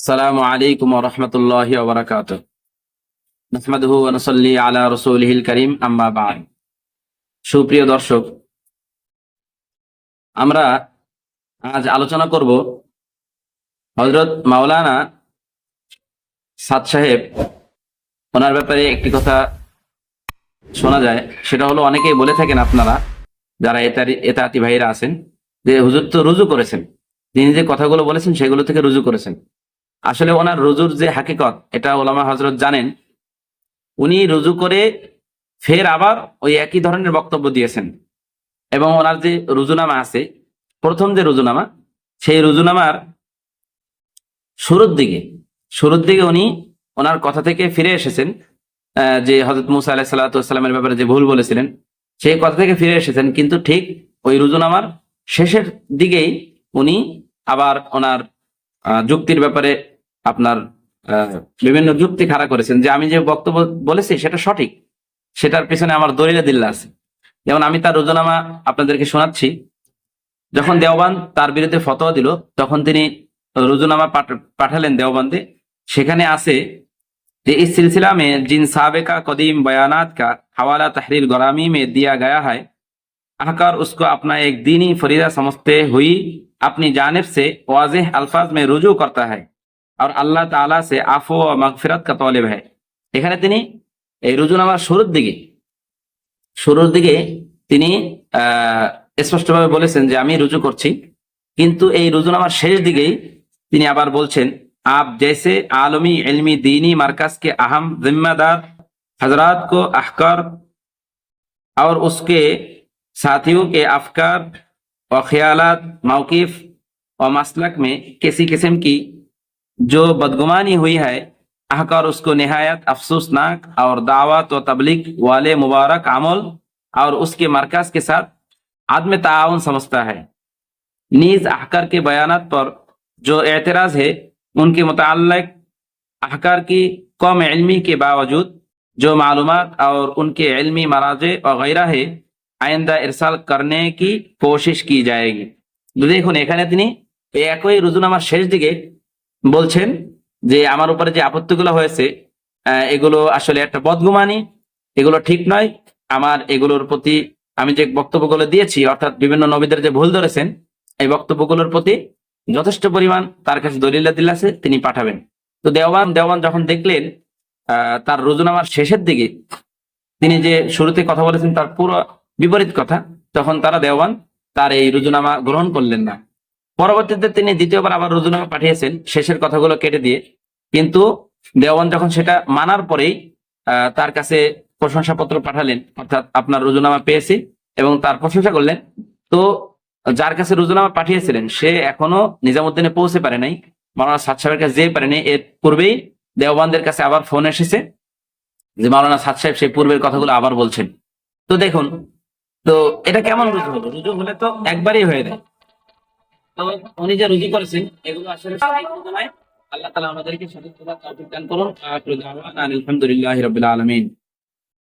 السلام عليكم ورحمة الله وبركاته نحمده ونصلي على رسوله الكريم أما بعد সুপ্রিয় দর্শক আমরা আজ আলোচনা করব হজরত মাওলানা সাদ সাহেব ওনার ব্যাপারে একটি কথা শোনা যায় সেটা হলো অনেকেই বলে থাকেন আপনারা যারা এতারি এতাতি ভাইরা আছেন যে হুজুর তো রুজু করেছেন তিনি যে কথাগুলো বলেছেন সেগুলো থেকে রুজু করেছেন আসলে ওনার রুজুর যে হাকিকত, এটা ওলামা হজরত জানেন। উনি রুজু করে ফের আবার ওই একই ধরনের বক্তব্য দিয়েছেন। এবং ওনার যে রুজুনামা আছে, প্রথম যে রুজুনামা, সেই রুজুনামার শুরুর দিকে শুরুর দিকে উনি ওনার কথা থেকে ফিরে এসেছেন যে হজরত মুসা আলাহ সাল্লাতামের ব্যাপারে যে ভুল বলেছিলেন, সেই কথা থেকে ফিরে এসেছেন। কিন্তু ঠিক ওই রুজুনামার শেষের দিকেই উনি আবার ওনার যুক্তির ব্যাপারে আপনার আহ, বিভিন্ন যুক্তি খাড়া করেছেন যে আমি যে বক্তব্য বলেছি সেটা সঠিক সেটার পিছনে আমার দলিলে দিল্লা আছে যেমন আমি তার রোজনামা আপনাদেরকে শোনাচ্ছি যখন দেওবান তার বিরুদ্ধে ফতোয়া দিল তখন তিনি রুজুনামা পাঠ- পাঠালেন দেওবন্দে সেখানে আছে যে इस सिलसिला में जिन सबका कदीम बयानात का हवाला तहरीर गरामी में दिया गया है आकर उसको अपना एक दीनी फरीदा समझते हुई अपनी जानब से वाजह अल्फाज में रुजू करता है और अल्लाह ताला से आफो व मगफिरत का तौलिब है এখানে তিনি এই রুজুনামার শুরুর দিকে শুরুর দিকে তিনি আহ স্পষ্টভাবে বলেছেন যে আমি রুজু করছি কিন্তু এই রুজুনামার শেষ দিকেই তিনি আবার বলছেন आप जैसे आलमी इल्मी दीनी मरकज के अहम जिम्मेदार हजरात को अहकार और उसके साथियों के अफकार और ख्यालात मौकीफ और मसलक में किसी किस्म की जो बदगुमानी हुई है अहकार उसको नहायत अफसोसनाक और दावत व तबलीग वाले मुबारक अमल और उसके मरकज के साथ आदम ताउन समझता है नीज अहकार के बयानात पर जो एतराज है उनके मुतालिक अहकार की कौम इल्मी के बावजूद जो मालूमात और उनके इल्मी मराजे वगैरह है आइंदा इरसाल करने की कोशिश की जाएगी তো দেখুন এখানে তিনি এই একই রুজুনামার শেষ দিকে বলছেন যে আমার উপরে যে আপত্তিগুলো হয়েছে এগুলো আসলে একটা বদগুমানি, এগুলো ঠিক নয়। আমার এগুলোর প্রতি আমি যে বক্তব্যগুলো দিয়েছি, অর্থাৎ বিভিন্ন নবীদের যে ভুল ধরেছেন, এই বক্তব্যগুলোর প্রতি যথেষ্ট পরিমাণ তার কাছে দলিলা দিল আছে, তিনি পাঠাবেন। তো দেওয়ান দেওয়ান যখন দেখলেন তার রুজুনামার শেষের দিকে তিনি যে শুরুতে কথা বলেছেন, তার পুরো বিপরীত কথা, তখন তারা দেওয়ান তার এই রুজুনামা গ্রহণ করলেন না। পরবর্তীতে তিনি দ্বিতীয়বার আবার রুজুনামা পাঠিয়েছেন, শেষের কথাগুলো কেটে দিয়ে। কিন্তু দেওয়ান যখন সেটা মানার পরেই তার কাছে প্রশংসাপত্র পাঠালেন, অর্থাৎ আপনার রুজুনামা পেয়েছি এবং তার প্রশংসা করলেন, তো যার কাছে রুজুনামা পাঠিয়েছিলেন, সে এখনও নিজামুদ্দিনে পৌঁছে পারে নাই, মাওলানা সাদ সাহেবের কাছে যেতে পারেনি এর পূর্বেই দেওবানদের কাছে আবার ফোন এসেছে যে মাওলানা সাদ সাহেব সেই পূর্বের কথাগুলো আবার বলছেন। তো দেখুন, তো এটা কেমন রুজু? হলো রুজু হলে তো একবারই হয়ে যায়। উনি যে রুজি করেছেন, এগুলো আসলে। আল্লাহ তালা আমাদেরকে সঠিক দান করুন আলহামদুলিল্লাহ রাব্বিল আলামিন